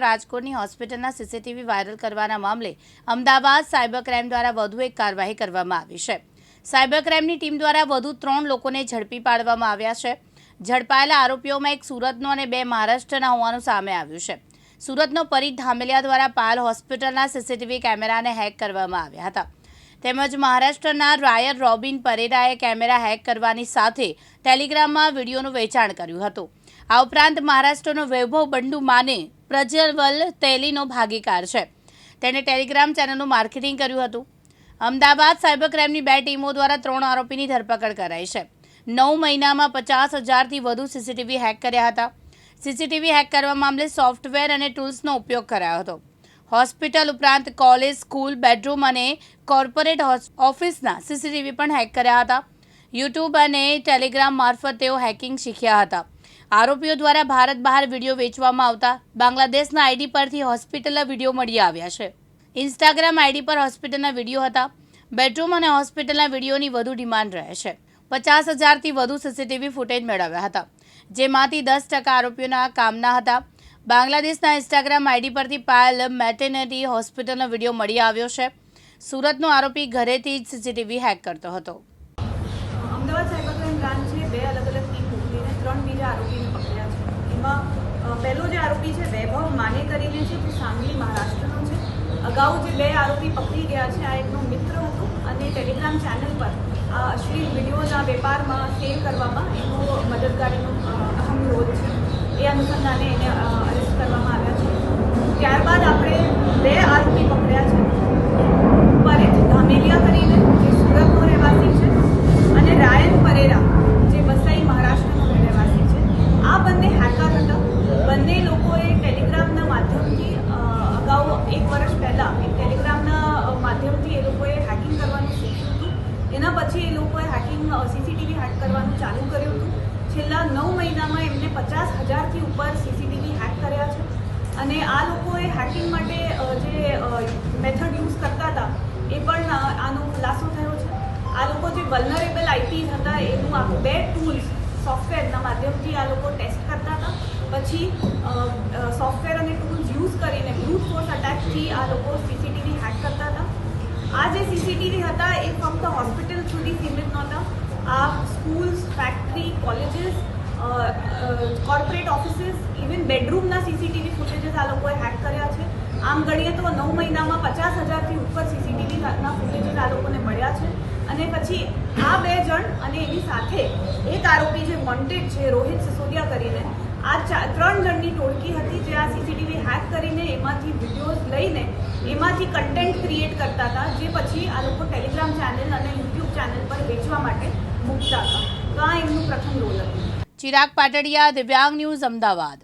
રાજકોટની હોસ્પિટલના CCTV viral કરવાના મામલે અમદાવાદ સાયબર ક્રાઇમ દ્વારા વધુ એક કાર્યવાહી કરવામાં આવી છે. સાયબર ક્રાઇમની ટીમ દ્વારા વધુ ત્રણ લોકોને ઝડપી પાડવામાં આવ્યા છે. ઝડપાયેલા આરોપીઓમાં એક સુરતનો અને બે મહારાષ્ટ્રના હોવાનું સામે આવ્યું છે. સુરતનો પરી ધામેલિયા દ્વારા પાલ હોસ્પિટલના સીસીટીવી કેમેરાને હેક કરવામાં આવ્યા હતા. તેમજ મહારાષ્ટ્રના રાયર રોબિન પરેરાએ કેમેરા હેક કરવાની સાથે ટેલિગ્રામમાં વિડીયોનું વેચાણ કર્યું હતું. આ ઉપરાંત મહારાષ્ટ્રનો વૈભવ બંડુ માને પ્રજ્વલ તેલીનો ભાગીકાર છે. તેણે ટેલિગ્રામ ચેનલનું માર્કેટિંગ કર્યું હતું. અમદાવાદ સાયબર ક્રાઇમની બે ટીમો દ્વારા ત્રણ આરોપીની ધરપકડ કરાઈ છે. નવ મહિનામાં પચાસ હજારથી વધુ સીસીટીવી હેક કર્યા હતા. સીસીટીવી હેક કરવા મામલે સોફ્ટવેર અને ટૂલ્સનો ઉપયોગ કરાયો હતો. હોસ્પિટલ ઉપરાંત કોલેજ, સ્કૂલ, બેડરૂમ અને કોર્પોરેટ ઓફિસના સીસીટીવી પણ હેક કર્યા હતા. યુટ્યુબ અને ટેલિગ્રામ મારફત તેઓ હેકિંગ શીખ્યા હતા. આરોપીઓ દ્વારા ભારત બહાર વીડિયો વેચવામાં આવતા બાંગ્લાદેશના આઈડી પરથી હોસ્પિટલના વીડિયો મળી આવ્યા છે. ઇન્સ્ટાગ્રામ આઈડી પર હોસ્પિટલના વીડિયો હતા. બેડરૂમ અને હોસ્પિટલના વિડીયોની વધુ ડિમાન્ડ રહે છે. પચાસ હજારથી વધુ સીસીટીવી ફૂટેજ મેળવ્યા હતા. જેમાંથી દસ ટકા આરોપીઓના કામના હતા. બાંગ્લાદેશના ઇન્સ્ટાગ્રામ આઈડી પરથી પાયલ મેટેનરી હોસ્પિટલનો વીડિયો મળી આવ્યો છે. સુરતનો આરોપી ઘરેથી જ સીસીટીવી હેક કરતો હતો અમદાવાદ સાયબર ક્રાઇમ બ્રાન્ચે બે અલગ અલગ ટીમ મોકલીને ત્રણ બીજા આરોપીને પકડ્યા અ, પહેલો જે આરોપી છે વૈભવ માને કરીને છે જે સાંગલી મહારાષ્ટ્રનો છે. અગાઉ જે બે આરોપી પકડી ગયા છે આ એકનો મિત્ર હતો અને ટેલિગ્રામ ચેનલ પર આ અશ્લીલ વિડીયોના વેપારમાં શેર કરવામાં એનો મદદગારીનો અહમ રોલ છે. એ અનુસંધાને એને અરેસ્ટ કરવામાં આવ્યા છે. ત્યારબાદ આપણે બે આરોપી પકડ્યા છે પરેશ ધામેલિયા કરીને જે સુરતનો રહેવાસી છે અને રાયન પરેરા જે વસઈ મહારાષ્ટ્રનો રહેવાસી છે આ બંને હેકર હતા બંને લોકોએ ટેલિગ્રામના માધ્યમથી અ, અગાઉ એક વર્ષ પહેલાં એક ટેલિગ્રામના માધ્યમથી એ લોકોએ હેકિંગ કરવાનું શીખ્યું હતું. એના પછી એ લોકોએ હેકિંગ સીસીટીવી હેક કરવાનું ચાલુ કર્યું હતું. છેલ્લા નવ મહિનામાં એમને પચાસ હજારથી ઉપર સીસીટીવી હેક કર્યા છે. અને આ લોકોએ હેકિંગ માટે જે મેથડ યુઝ કરતા હતા, એ પણ આનો ખુલાસો થયો છે. આ લોકો જે વલનરેબલ આઈપી હતા, એનું આખું બે ટૂલ્સ સોફ્ટવેરના માધ્યમથી આ લોકો ટેસ્ટ કરતા હતા. પછી સોફ્ટવેર અને ટૂલ્સ યુઝ કરીને બ્રૂટ ફોર્સ અટેકથી આ લોકો સીસીટીવી હેક કરતા હતા આ જે સીસીટીવી હતા એ ફક્ત હોસ્પિટલ સુધી સીમિત નહોતા આ schools factory colleges corporate offices even બેડરૂમના CCTV footages આ લોકોએ હેક કર્યા છે આમ ગણીએ તો નવ મહિનામાં પચાસ હજારથી ઉપર સીસીટીવીના ફૂટેજીસ આ લોકોને મળ્યા છે અને પછી આ બે જણ અને એની સાથે એક આરોપી જે વોન્ટેડ છે રોહિત સિસોદિયા કરીને આ ત્રણ જણની ટોળકી હતી જે આ સીસીટીવી હેક કરીને એમાંથી વિડીયોઝ લઈને એમાંથી કન્ટેન્ટ ક્રિએટ કરતા હતા, જે પછી આ લોકો ટેલિગ્રામ ચેનલ અને યુટ્યુબ ચેનલ પર વેચવા માટે મૂકતા હતા. તો આ એમનું પ્રથમ રોલ હતું. ચિરાગ પાટડિયા, દિવ્યાંગ ન્યૂઝ, અમદાવાદ.